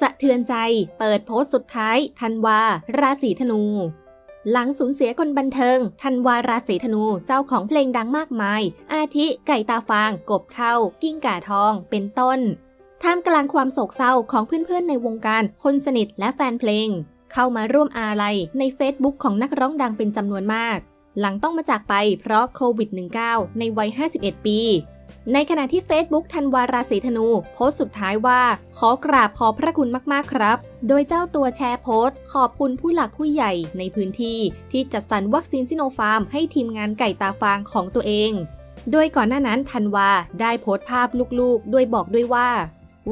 สะเทือนใจ เปิดโพสต์สุดท้ายธันวา ราศีธนู หลังสูญเสียคนบันเทิงธันวาราศีธนูเจ้าของเพลงดังมากมาย อาทิไก่ตาฟาง กบเท่ากิ้งก่าทอง เป็นต้น ท่ามกลางความโศกเศร้าของเพื่อนๆในวงการคนสนิทและแฟนเพลง เข้ามาร่วมอาลัยในเฟซบุ๊กของนักร้องดังเป็นจำนวนมากหลังต้องมาจากไปเพราะโควิด -19 ในวัย 51 ปี ในขณะที่ Facebook ธันวาราศีธนู โพสต์สุดท้ายว่า ขอกราบขอพระคุณมาก ๆ ครับ โดยเจ้าตัวแชร์โพสต์ ขอบคุณผู้หลักผู้ใหญ่ในพื้นที่ที่จัดสรรวัคซีนซิโนฟาร์มให้ทีมงานไก่ตาฟางของตัวเอง โดยก่อนหน้านั้นธันวาได้โพสต์ภาพลูกๆ ด้วยบอกด้วยว่า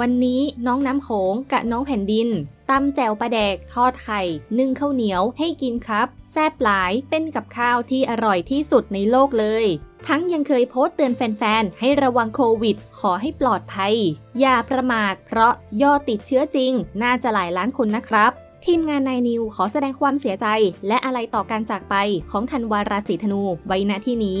วันนี้น้องน้ำโขงกับน้องแผ่นดินตำแจ่วปลาแดก ทอดไข่ นึ่งข้าวเหนียวให้กินครับ แซ่บหลายเป็นกับข้าวที่อร่อยที่สุดในโลกเลย ทั้งยังเคยโพสต์เตือนแฟนๆ ให้ระวังโควิด ขอให้ปลอดภัย อย่าประมาท เพราะยอดติดเชื้อจริง น่าจะหลายล้านคนนะครับทีมงานนายนิวขอแสดงความเสียใจ และอะไรต่อการจากไปของธันวาราศีธนูไว้ณที่นี้